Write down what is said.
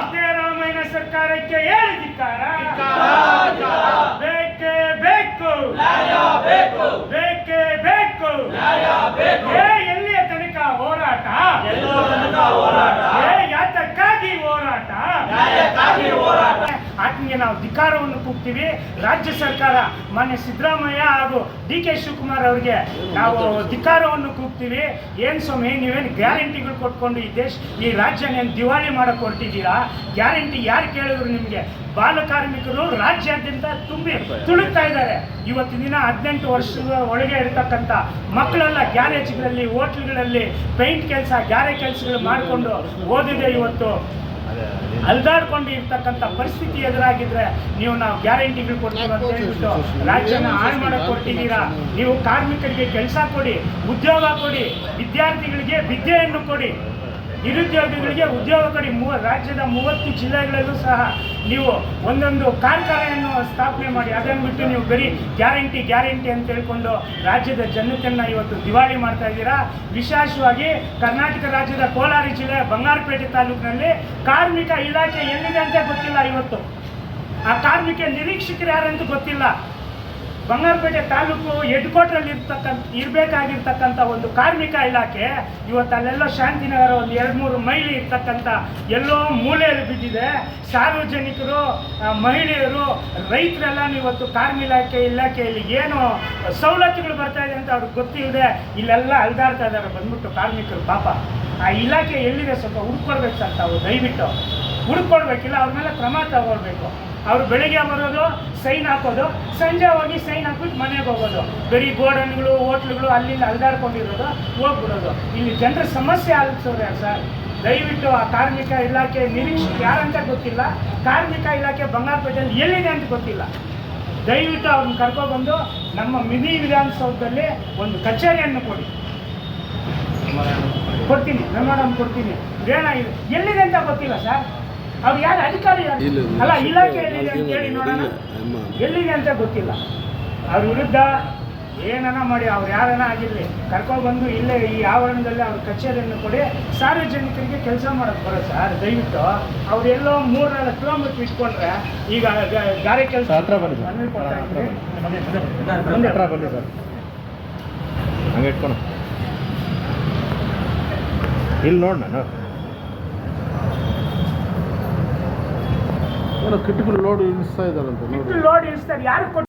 ಸಿದ್ದರಾಮಯ್ಯ ಸರ್ಕಾರಕ್ಕೆ ಏನು ಧಿಕ್ಕಾರ. ಬೇಕೇ ಬೇಕು. ಬೇಕೇ. ಬೇಕು ಏ ಎಲ್ಲಿಯ ತನಕ ಹೋರಾಟ? ಏ ಯಾತಕ್ಕಾಗಿ ಹೋರಾಟ? ನಾವು ಧಿಕಾರವನ್ನು ಕೂಗ್ತೀವಿ. ರಾಜ್ಯ ಸರ್ಕಾರ ಮಾನ್ಯ ಸಿದ್ದರಾಮಯ್ಯ ಹಾಗೂ ಡಿ ಕೆ ಶಿವಕುಮಾರ್ ಅವರಿಗೆ ನಾವು ಧಿಕಾರವನ್ನು ಕೂಗ್ತೀವಿ. ಏನು ಸ್ವಾಮಿ, ನೀವೇನು ಗ್ಯಾರಂಟಿಗಳು ಕೊಟ್ಕೊಂಡು ಈ ದೇಶ, ಈ ರಾಜ್ಯನೇನು ದಿವಾಳಿ ಮಾಡಕ್ಕೆ ಹೊರಟಿದ್ದೀರಾ? ಗ್ಯಾರಂಟಿ ಯಾರು ಕೇಳಿದ್ರು ನಿಮಗೆ? ಬಾಲ ಕಾರ್ಮಿಕರು ರಾಜ್ಯಾದ್ಯಂತ ತುಂಬಿ ತುಳುಕ್ತಾ ಇದ್ದಾರೆ. ಇವತ್ತಿನ ದಿನ ಹದಿನೆಂಟು ವರ್ಷದ ಒಳಗೆ ಇರತಕ್ಕಂಥ ಮಕ್ಕಳೆಲ್ಲ ಗ್ಯಾರೇಜ್ಗಳಲ್ಲಿ, ಹೋಟ್ಲ್ಗಳಲ್ಲಿ ಪೇಂಟ್ ಕೆಲಸ, ಗ್ಯಾರೆ ಕೆಲಸಗಳು ಮಾಡಿಕೊಂಡು ಓದಿದೆ ಇವತ್ತು. ಅಲ್ದಾಡ್ಕೊಂಡು ಇರ್ತಕ್ಕಂಥ ಪರಿಸ್ಥಿತಿ ಎದುರಾಗಿದ್ರೆ ನೀವು ನಾವು ಗ್ಯಾರಂಟಿಗಳು ಕೊಡ್ತೀವಿ ಅಂತ ಹೇಳ್ಬಿಟ್ಟು ರಾಜ್ಯನ ಹಾಳು ಮಾಡಕ್ ಕೊಟ್ಟಿದ್ದೀರಾ ನೀವು ಕಾರ್ಮಿಕರಿಗೆ ಕೆಲಸ ಕೊಡಿ ಉದ್ಯೋಗ ಕೊಡಿ ವಿದ್ಯಾರ್ಥಿಗಳಿಗೆ ವಿದ್ಯೆಯನ್ನು ಕೊಡಿ. ನಿರುದ್ಯೋಗಿಗಳಿಗೆ ಉದ್ಯೋಗ ಕೊಡಿ. ಮೂವ, ರಾಜ್ಯದ ಮೂವತ್ತು ಜಿಲ್ಲೆಗಳಲ್ಲೂ ಸಹ ನೀವು ಒಂದೊಂದು ಕಾರ್ಖಾನೆಯನ್ನು ಸ್ಥಾಪನೆ ಮಾಡಿ. ಅದನ್ನು ಬಿಟ್ಟು ನೀವು ಬರೀ ಗ್ಯಾರಂಟಿ ಗ್ಯಾರಂಟಿ ಅಂತ ಹೇಳ್ಕೊಂಡು ರಾಜ್ಯದ ಜನತೆಯನ್ನು ಇವತ್ತು ದಿವಾಳಿ ಮಾಡ್ತಾ ಇದ್ದೀರಾ? ವಿಶೇಷವಾಗಿ ಕರ್ನಾಟಕ ರಾಜ್ಯದ ಕೋಲಾರ ಜಿಲ್ಲೆ ಬಂಗಾರಪೇಟೆ ತಾಲೂಕಿನಲ್ಲಿ ಕಾರ್ಮಿಕ ಇಲಾಖೆ ಎಲ್ಲಿದೆ ಅಂತ ಗೊತ್ತಿಲ್ಲ ಇವತ್ತು. ಆ ಕಾರ್ಮಿಕ ನಿರೀಕ್ಷಕರು ಯಾರಂತೂ ಗೊತ್ತಿಲ್ಲ. ಬಂಗಾರಪೇಟೆ ತಾಲೂಕು ಹೆಡ್ ಕ್ವಾರ್ಟರ್ ಇರ್ತಕ್ಕಂಥ ಇರಬೇಕಾಗಿರ್ತಕ್ಕಂಥ ಒಂದು ಕಾರ್ಮಿಕ ಇಲಾಖೆ, ಇವತ್ತು ಅಲ್ಲೆಲ್ಲೋ ಶಾಂತಿನಗರ ಒಂದು ಎರಡು ಮೂರು ಮೈಲಿ ಇರ್ತಕ್ಕಂಥ ಎಲ್ಲೋ ಮೂಲೆಯಲ್ಲಿ ಬಿದ್ದಿದೆ. ಸಾರ್ವಜನಿಕರು ಮಹಿಳೆಯರು, ರೈತರೆಲ್ಲ ಇವತ್ತು ಕಾರ್ಮಿಕ ಇಲಾಖೆ, ಇಲಾಖೆಯಲ್ಲಿ ಏನು ಸವಲತ್ತುಗಳು ಬರ್ತಾ ಇದೆ ಅಂತ ಅವ್ರಿಗೆ ಗೊತ್ತಿಲ್ಲದೆ ಇಲ್ಲೆಲ್ಲ ಅಲ್ದಾಡ್ತಾ ಇದ್ದಾರೆ. ಬಂದ್ಬಿಟ್ಟು ಕಾರ್ಮಿಕರು ಪಾಪ. ಆ ಇಲಾಖೆ ಎಲ್ಲಿದೆ ಸ್ವಲ್ಪ ಹುಡ್ಕೊಡ್ಬೇಕು ಸರ್ ತಾವು ದಯವಿಟ್ಟು. ಹುಡ್ಕೊಡ್ಬೇಕಿಲ್ಲ ಅವ್ರ ಮೇಲೆ ಕ್ರಮ ತಗೊಳ್ಬೇಕು. ಅವ್ರು ಬೆಳಿಗ್ಗೆ ಬರೋದು, ಸೈನ್ ಹಾಕೋದು, ಸಂಜೆ ಹೋಗಿ ಸೈನ್ ಹಾಕ್ಬಿಟ್ಟು ಮನೆಗೆ ಹೋಗೋದು. ಬರೀ ಗೋಡನ್ಗಳು ಹೋಟ್ಲುಗಳು ಅಲ್ಲಿಂದ ಅಲ್ದಾಡ್ಕೊಂಡಿರೋದು, ಹೋಗ್ಬಿಡೋದು. ಇಲ್ಲಿ ಜನರ ಸಮಸ್ಯೆ ಆಲಿಸೋರು ಸರ್? ದಯವಿಟ್ಟು ಆ ಕಾರ್ಮಿಕ ಇಲಾಖೆ ನಿರೀಕ್ಷೆ ಯಾರಂತ ಗೊತ್ತಿಲ್ಲ. ಕಾರ್ಮಿಕ ಇಲಾಖೆ ಬಂಗಾರಪೇಟೆಯಲ್ಲಿ ಎಲ್ಲಿದೆ ಅಂತ ಗೊತ್ತಿಲ್ಲ. ದಯವಿಟ್ಟು ಅವ್ರನ್ನ ಕರ್ಕೊಬಂದು ನಮ್ಮ ಮಿನಿ ವಿಧಾನಸೌಧದಲ್ಲಿ ಒಂದು ಕಚೇರಿಯನ್ನು ಕೊಡಿ. ಕೊಡ್ತೀನಿ, ಮೆಮೋರಂ ಕೊಡ್ತೀನಿ. ಏನಾಗಿದೆ ಎಲ್ಲಿದೆ ಅಂತ ಗೊತ್ತಿಲ್ಲ ಸರ್? ಅವ್ರು ಯಾರು ಅಧಿಕಾರಿ. ಅಲ್ಲ ಇಲಾಖೆ ಎಲ್ಲಿದೆ ಅಂತ ಹೇಳಿ ನೋಡೋಣ. ಎಲ್ಲಿದೆ ಅಂತ ಗೊತ್ತಿಲ್ಲ. ಅವ್ರ ವಿರುದ್ಧ ಏನನ ಮಾಡಿ ಅವ್ರು ಯಾರನ ಆಗಿರಲಿ ಕರ್ಕೊಬಂದು ಇಲ್ಲೇ ಈ ಆವರಣದಲ್ಲಿ ಅವ್ರ ಕಚೇರಿಯನ್ನು ಕೊಡಿ. ಸಾರ್ವಜನಿಕರಿಗೆ ಕೆಲಸ ಮಾಡೋಕೆ ಬರೋ ಸರ್ ದಯವಿಟ್ಟು. ಅವರೆಲ್ಲೋ ಮೂರು ನಾಲ್ಕು ಕಿಲೋಮೀಟ್ರ್ ಇಟ್ಕೊಂಡ್ರೆ ಈಗ ಗಾರೆ ಕೆಲಸ ಹತ್ರ ಬನ್ನಿ ಹತ್ರ ಬನ್ನಿ. ಸರ್ ಹಂಗೆ ಇಟ್ಕೊಣ. ಇಲ್ಲಿ ನೋಡ್ ಕಿಟಕಿಗಳು ಲೋಡ್ ಇಳಿಸ್ತಾ ಇದ್ದಾರಂತೆ ನೋಡಿ. ಲೋಡ್ ಇಳಿಸ್ತಾರೆ. ಯಾರು